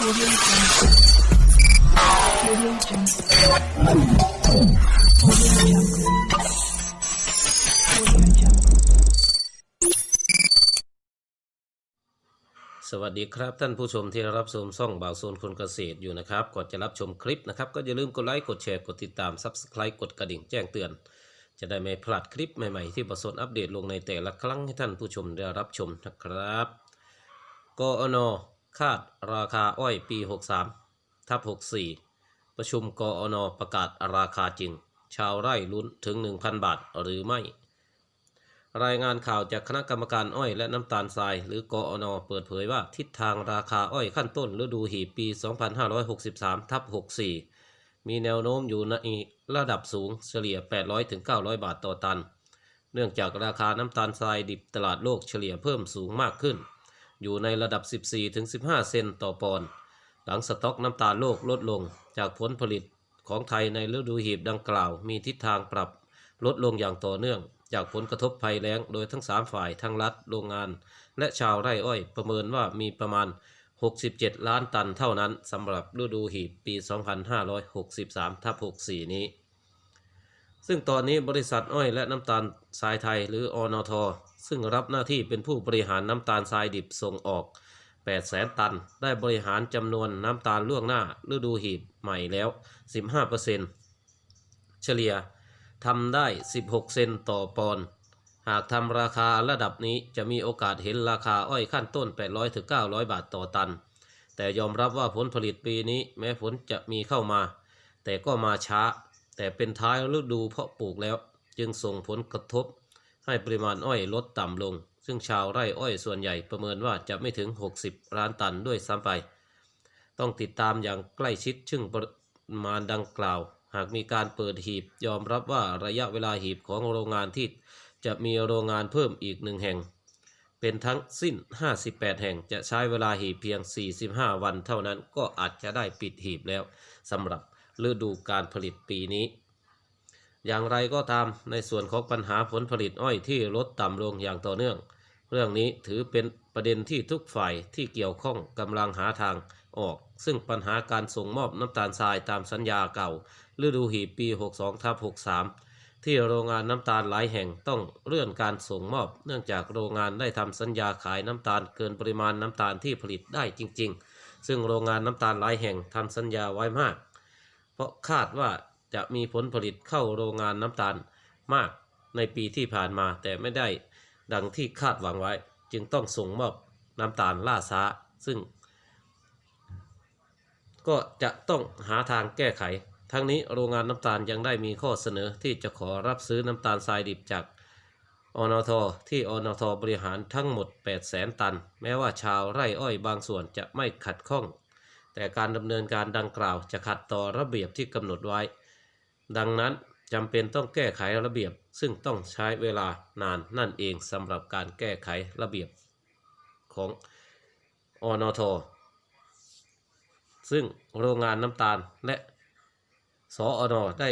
Audio Jungle. Audio Jungle. Audio Jungle. Audio Jungle. สวัสดีครับท่านผู้ชมที่รับชมช่องบ่าวโซนคนเกษตรอยู่นะครับก่อนจะรับชมคลิปนะครับ ก็อย่าลืมกดไลค์ กดแชร์ กดติดตาม Subscribe กดกระดิ่งแจ้งเตือน จะได้ไม่พลาดคลิปใหม่ๆ ที่บ่าวโซนอัปเดตลงในแต่ละครั้งให้ท่านผู้ชมได้รับชมนะครับกอนอ คาดราคาอ้อยปี 63 ทับ 64 ประชุมกอนประกาศราคาจริง ชาวไร่ลุ้นถึง 1,000 บาทหรือไม่ รายงานข่าวจากคณะกรรมการอ้อยและน้ำตาลทราย หรือกอนเปิดเผยว่าทิศทางราคาอ้อยขั้นต้นฤดูหีบปี 2563 ทับ 64 มีแนวโน้มอยู่ในระดับสูงเฉลี่ย 800ถึง900 บาทต่อตัน เนื่องจากราคาน้ำตาลทรายดิบตลาดโลกเฉลี่ยเพิ่มสูงมากขึ้น อยู่ในระดับ 14ถึง15 เซนต์ต่อปอนด์หลังสต็อกน้ำตาลโลกลดลง จากผลผลิตของไทยในฤดูหีบดังกล่าว มีทิศทางปรับลดลงอย่างต่อเนื่อง จากผลกระทบภัยแล้งโดยทั้ง 3 ฝ่ายทั้งรัฐโรงงาน และชาวไร่อ้อยประเมินว่ามีประมาณ 67 ล้านตันเท่านั้นสำหรับฤดูหีบปี 2563ทับ64 นี้ ซึ่งตอนนี้บริษัทอ้อยและน้ำตาลทรายไทยหรืออนท ซึ่งรับหน้าที่เป็นผู้บริหารน้ำตาลทรายดิบส่งออก8แสนตัน ได้บริหารจำนวนน้ำตาลล่วงหน้าฤดูหีบใหม่แล้ว 15%เฉลี่ยทำได้ 16 เซนต์ต่อปอนด์หากทำราคาระดับนี้จะมีโอกาสเห็นราคาอ้อยขั้นต้น 800-900 บาทต่อตัน แต่ยอมรับว่าผลผลิตปีนี้แม้ผลจะมีเข้ามา แต่ก็มาช้า แต่เป็นท้ายฤดูเพาะปลูกแล้ว จึงส่งผลกระทบ ให้ปริมาณอ้อยลดต่ำลง ซึ่งชาวไร่อ้อยส่วนใหญ่ประเมินว่าจะไม่ถึง 60 ล้านตันด้วยซ้ำไป ต้องติดตามอย่างใกล้ชิดซึ่งปริมาณดังกล่าว หากมีการเปิดหีบยอมรับว่าระยะเวลาหีบของโรงงานที่จะมีโรงงานเพิ่มอีกหนึ่งแห่ง เป็นทั้งสิ้น 58 แห่งจะใช้เวลาหีบเพียง 45 วันเท่านั้นก็อาจจะได้ปิดหีบแล้วสำหรับฤดูการผลิตปีนี้ อย่างไรก็ตามในส่วนของปัญหาผลผลิตอ้อยที่ลดต่ำลงอย่างต่อเนื่อง เรื่องนี้ถือเป็นประเด็นที่ทุกฝ่ายที่เกี่ยวข้องกำลังหาทางออก ซึ่งปัญหาการส่งมอบน้ำตาลทรายตามสัญญาเก่า ฤดูหีบปี 62ทับ63 ที่โรงงานน้ำตาลหลายแห่งต้องเลื่อนการส่งมอบ เนื่องจากโรงงานได้ทำสัญญาขายน้ำตาลเกินปริมาณน้ำตาลที่ผลิตได้จริง ๆ ซึ่งโรงงานน้ำตาลหลายแห่งทำสัญญาไว้มาก เพราะคาดว่า จะมีผลผลิตเข้าโรงงานน้ำตาลมากในปีที่ผ่านมาแต่ไม่ได้ดังที่คาดหวังไว้ จึงต้องส่งมอบน้ำตาลล่าช้า ซึ่ง ก็จะต้องหาทางแก้ไข ทั้งนี้โรงงานน้ำตาลยังได้มีข้อเสนอที่จะขอรับซื้อน้ำตาลทรายดิบจากอนทที่อนทบริหารทั้งหมด 8 0 0แสนตัน แม้ว่าชาวไร่อ้อยบางส่วนจะไม่ขัดข้อง แต่การดำเนินการดังกล่าวจะขัดต่อระเบียบที่กำหนดไว้ ดังนั้นจำเป็นต้องแก้ไขระเบียบ ซึ่งต้องใช้เวลานานนั่นเองสำหรับการแก้ไขระเบียบของอนทซึ่งโรงงานน้ำตาลและสออนได้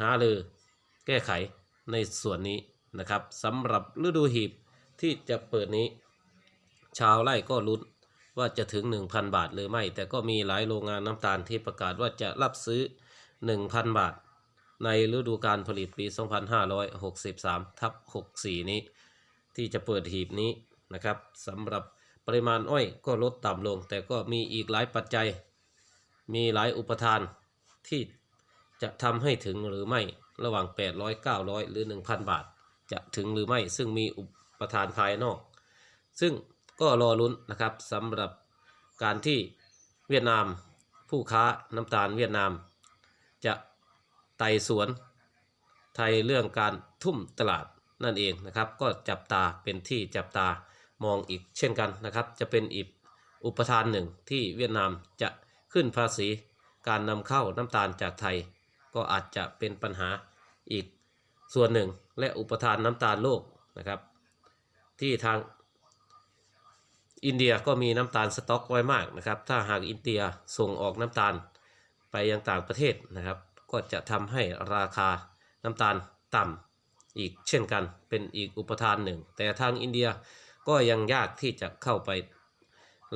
หารือแก้ไขในส่วนนี้นะครับสำหรับฤดูหีบที่จะเปิดนี้ ชาวไร่ก็ลุ้นว่าจะถึง 1,000 บาทหรือไม่ แต่ก็มีหลายโรงงานน้ำตาลที่ประกาศว่าจะรับซื้อ 1,000 บาท ในฤดูการผลิตปี 2563ทับ64 นี้ ที่จะเปิดหีบนี้นะครับสำหรับปริมาณอ้อยก็ลดต่ำลง แต่ก็มีอีกหลายปัจจัย มีหลายอุปทานที่จะทำให้ถึงหรือไม่ระหว่าง 800 900 หรือ 1,000 บาท จะถึงหรือไม่ซึ่งมีอุปทานภายนอก ซึ่งก็รอลุ้นนะครับสำหรับการที่เวียดนามผู้ค้าน้ำตาลเวียดนาม จะไต่สวนไทยเรื่องการทุ่มตลาดนั่นเองนะครับ ก็จับตาเป็นที่จับตามองอีกเช่นกันนะครับ จะเป็นอีกอุปทานหนึ่งที่เวียดนามจะขึ้นภาษีการนำเข้าน้ำตาลจากไทย ก็อาจจะเป็นปัญหาอีกส่วนหนึ่ง และอุปทานน้ำตาลโลกนะครับ ที่ทางอินเดียก็มีน้ำตาลสต็อกไว้มากนะครับ ถ้าหากอินเดียส่งออกน้ำตาล ไปยังต่างประเทศนะครับ ก็จะทำให้ราคาน้ำตาลต่ำอีกเช่นกันเป็นอีกอุปทานหนึ่ง แต่ทางอินเดียก็ยังยากที่จะเข้าไป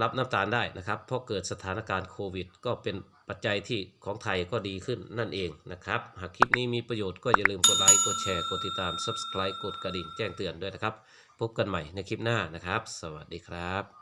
รับน้ำตาลได้นะครับ เพราะเกิดสถานการณ์โควิด ก็เป็นปัจจัยที่ของไทยก็ดีขึ้นนั่นเองนะครับ หากคลิปนี้มีประโยชน์ก็อย่าลืมกดไลค์กดแชร์กดติดตาม Subscribe กดกระดิ่งแจ้งเตือนด้วยนะครับ พบกันใหม่ในคลิปหน้านะครับ สวัสดีครับ